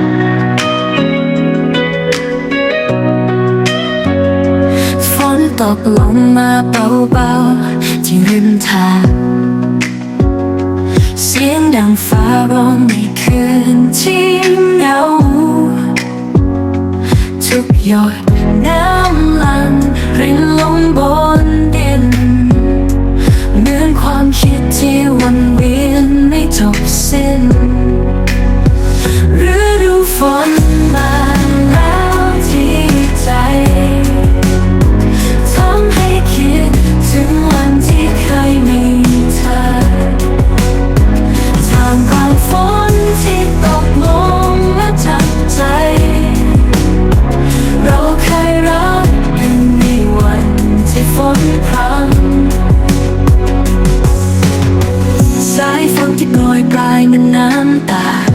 นฝนตกลงมาเบาๆที่ริมทางเสียงดังฟ้าร้องในคืนที่เหงาทุกหยดน้ำลังรินลงบน ฝนพรำสายฝนที่โปรยปลายเหมันน้ำตา